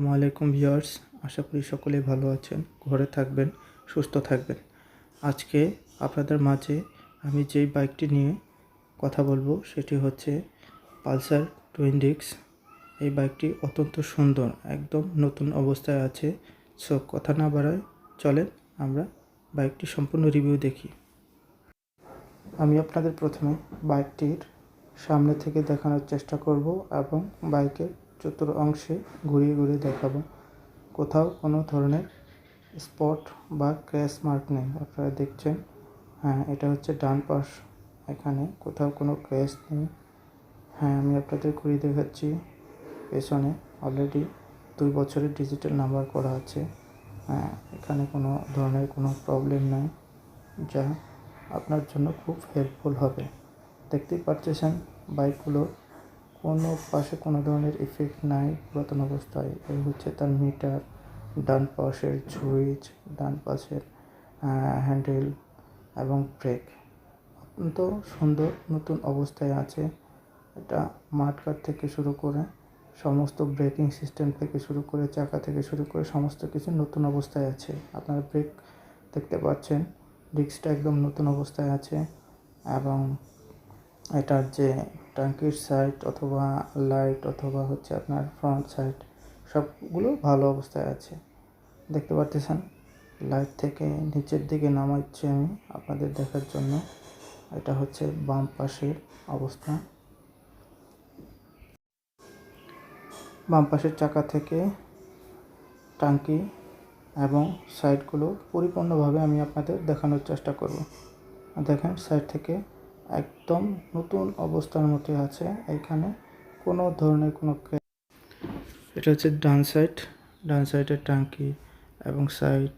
আসসালামু আলাইকুম ভিউয়ার্স, আশা করি সকলেই ভালো আছেন, ঘরে থাকবেন, সুস্থ থাকবেন। আজকে আপনাদের মাঝে আমি যেই বাইকটি নিয়ে কথা বলব, সেটি হচ্ছে পালসার টুইন ডিক্স এই বাইকটি অত্যন্ত সুন্দর, একদম নতুন অবস্থায় আছে। সো কথা না বাড়ায় চলেন আমরা বাইকটি সম্পূর্ণ রিভিউ দেখি। আমি আপনাদের প্রথমে বাইকটির সামনে থেকে দেখানোর চেষ্টা করব এবং বাইকের চতুর অংশে ঘুরিয়ে ঘুরিয়ে দেখাবো। কোথাও কোনো ধরনের স্পট বা ক্র্যাশ মার্ক নেই, আপনারা দেখছেন। হ্যাঁ এটা হচ্ছে ডান পাশ। এখানে কোথাও কোনো ক্র্যাশ নেই। হ্যাঁ আমি আপনাদের ঘুরিয়ে দেখাচ্ছি। পেছনে অলরেডি দুই বছরের ডিজিটাল নাম্বার করা আছে। হ্যাঁ এখানে কোনো ধরনের কোনো প্রবলেম নাই, যা আপনার জন্য খুব হেল্পফুল হবে। দেখতেই পারতেছেন বাইকগুলো কোনো পাশে কোনো ধরনের ইফেক্ট নাই, পুরাতন অবস্থায়। এই হচ্ছে তার মিটার ডান পাশের সুইচ ডান পাশের হ্যান্ডেল এবং ব্রেক অত্যন্ত সুন্দর নতুন অবস্থায় আছে। এটা মাঠকাট থেকে শুরু করে সমস্ত ব্রেকিং সিস্টেম থেকে শুরু করে চাকা থেকে শুরু করে সমস্ত কিছু নতুন অবস্থায় আছে। আপনারা ব্রেক দেখতে পাচ্ছেন ডিস্কটা একদম নতুন অবস্থায় আছে এবং এটার যে ট্যাঙ্কির সাইড অথবা লাইট অথবা হচ্ছে আপনার ফ্রন্ট সাইড সবগুলো ভালো অবস্থায় আছে। দেখতে পাচ্ছেন লাইট থেকে নিচের দিকে নামাচ্ছি আমি আপনাদের দেখার জন্য। এটা হচ্ছে বাম পাশের অবস্থা। বাম পাশের চাকা থেকে টাঙ্কি এবং সাইডগুলো পরিপূর্ণভাবে আমি আপনাদের দেখানোর চেষ্টা করব। দেখেন সাইড থেকে একদম নতুন অবস্থার মধ্যে আছে। এখানে কোনো ধরনের কোনো এটা হচ্ছে ডান সাইড। ডান সাইডের টাঙ্কি এবং সাইড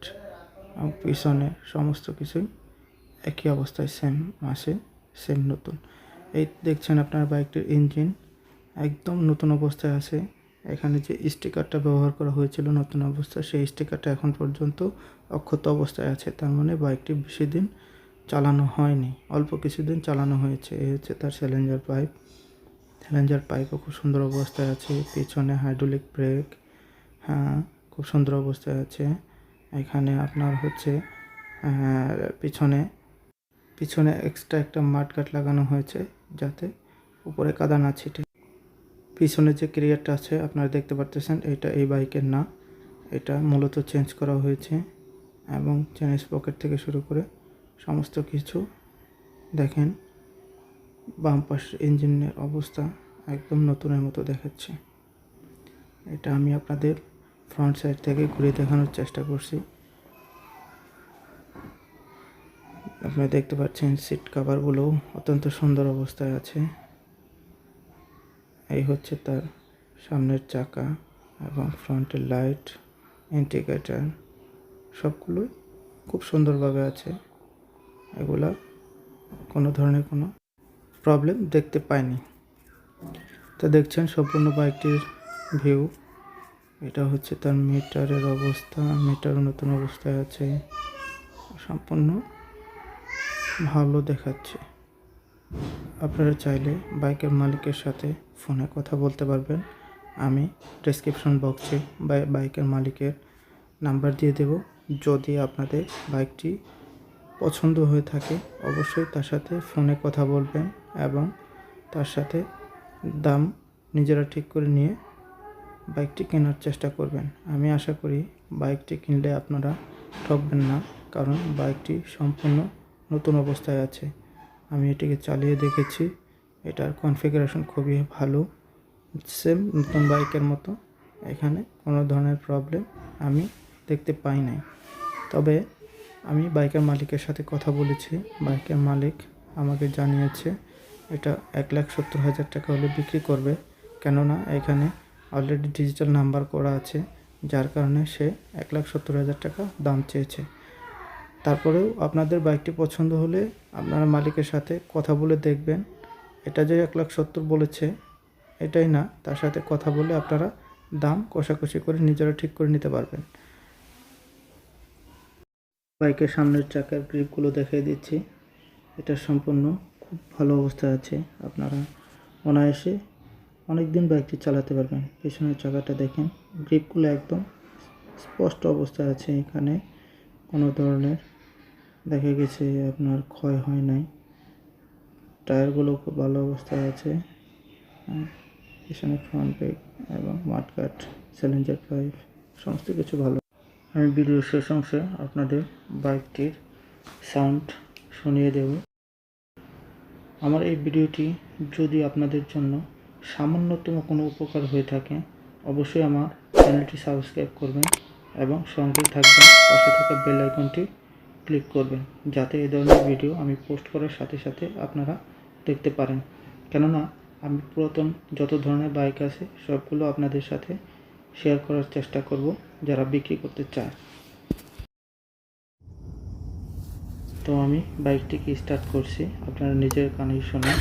পিছনে সমস্ত কিছুই একই অবস্থায় সেম আসে সেম নতুন। এই দেখছেন আপনার বাইকটির ইঞ্জিন একদম নতুন অবস্থায় আছে। এখানে যে স্টিকারটা ব্যবহার করা হয়েছিল নতুন অবস্থায়, সেই স্টিকারটা এখন পর্যন্ত অক্ষত অবস্থায় আছে। তার মানে বাইকটি বেশি দিন চালানো হয়নি। অল্প কিছুদিন চালানো হয়েছে। এই হচ্ছে তার স্যালেঞ্জার পাইপ স্যালেঞ্জার পাইপও খুব সুন্দর অবস্থায় আছে। পিছনে হাইড্রোলিক ব্রেক হ্যাঁ খুব সুন্দর অবস্থায় আছে। এখানে আপনার হচ্ছে পিছনে পিছনে এক্সট্রা একটা মাঠঘাট লাগানো হয়েছে যাতে উপরে কাদা না ছিটে। পিছনে যে ক্রিয়ারটা আছে, আপনারা দেখতে পারতেছেন, এটা এই বাইকের না। এটা মূলত চেঞ্জ করা হয়েছে এবং চেনের পকেট থেকে শুরু করে সমস্ত কিছু। দেখেন, বাম পাশ ইঞ্জিনের অবস্থা একদম নতুনের মতো দেখাচ্ছে। এটা আমি আপনাদের ফ্রন্ট সাইড থেকে ঘুরে দেখানোর চেষ্টা করছি। আপনারা দেখতে পাচ্ছেন সিট কাভারগুলো অত্যন্ত সুন্দর অবস্থায় আছে। এই হচ্ছে তার সামনের চাকা এবং ফ্রন্টের লাইট ইন্ডিকেটার সবগুলোই খুব সুন্দরভাবে আছে। এগুলা কোনো ধরনের কোনো প্রবলেম দেখতে পাইনি। তো দেখছেন সম্পূর্ণ বাইকটির ভিউ এটা হচ্ছে তার মিটারের অবস্থা। মিটার নতুন অবস্থায় আছে। সম্পূর্ণ ভালো দেখাচ্ছে। আপনারা চাইলে বাইকের মালিকের সাথে ফোনে কথা বলতে পারবেন। আমি ডেসক্রিপশন বক্সে বাইকের মালিকের নাম্বার দিয়ে দেব। যদি আপনাদের বাইকটি পছন্দ হয়ে থাকে, অবশ্যই তার সাথে ফোনে কথা বলবেন এবং তার সাথে দাম নিজেরা ঠিক করে নিয়ে বাইকটি কেনার চেষ্টা করবেন। আমি আশা করি বাইকটি কিনলে আপনারা ঠকবেন না, কারণ বাইকটি সম্পূর্ণ নতুন অবস্থায় আছে। আমি এটিকে চালিয়ে দেখেছি, এটার কনফিগারেশন খুবই ভালো, সেম নতুন বাইকের মতো, এখানে কোনো ধরনের প্রবলেম আমি দেখতে পাই নাই। তবে আমি বাইকের মালিকের সাথে কথা বলেছি। বাইকের মালিক আমাকে জানিয়েছে, এটা এক লাখ সত্তর হাজার টাকা হলে বিক্রি করবে। কেননা এখানে অলরেডি ডিজিটাল নাম্বার করা আছে, যার কারণে সে এক লাখ সত্তর হাজার টাকা দাম চেয়েছে। তারপরেও আপনাদের বাইকটি পছন্দ হলে আপনারা মালিকের সাথে কথা বলে দেখবেন। এটা যে এক লাখ সত্তর বলেছে, এটাই না। তার সাথে কথা বলে আপনারা দাম কষাকষি করে নিজেরা ঠিক করে নিতে পারবেন। বাইকের সামনের চাকার গ্রিপগুলো দেখিয়ে দিচ্ছি। এটা সম্পূর্ণ খুব ভালো অবস্থায় আছে। আপনারা অনায়াসে অনেক দিন বাইকটি চালাতে পারবেন। পেছনের চাকাটা দেখেন গ্রিপগুলো একদম স্পষ্ট অবস্থায় আছে এখানে। কোনো ধরনের দেখা গেছে আপনার ক্ষয় হয় নাই। টায়ারগুলো খুব ভালো অবস্থায় আছে। পিছনে ফ্রন্ট ব্রেক এবং মাঠকাট সিলিন্ডার পাইপ সমস্ত কিছু ভালো। আমি ভিডিওর শেষ অংশে আপনাদের বাইকটির সাউন্ড শুনিয়ে দেব। আমার এই ভিডিওটি যদি আপনাদের জন্য সামান্যতম কোনো উপকার হয়ে থাকে, অবশ্যই আমার চ্যানেলটি সাবস্ক্রাইব করবেন এবং সঙ্গে থাকবেন, পাশে থাকা বেল আইকনটি ক্লিক করবেন, যাতে এই ধরনের ভিডিও আমি পোস্ট করার সাথে সাথে আপনারা দেখতে পারেন। কেননা, আমি পুরাতন যত ধরনের বাইক আছে, সবগুলো আপনাদের সাথে শেয়ার করার চেষ্টা করব যারা বিক্রি করতে চায়। তো আমি বাইকটিকে স্টার্ট করছি। আপনারা নিজের কানেকশনে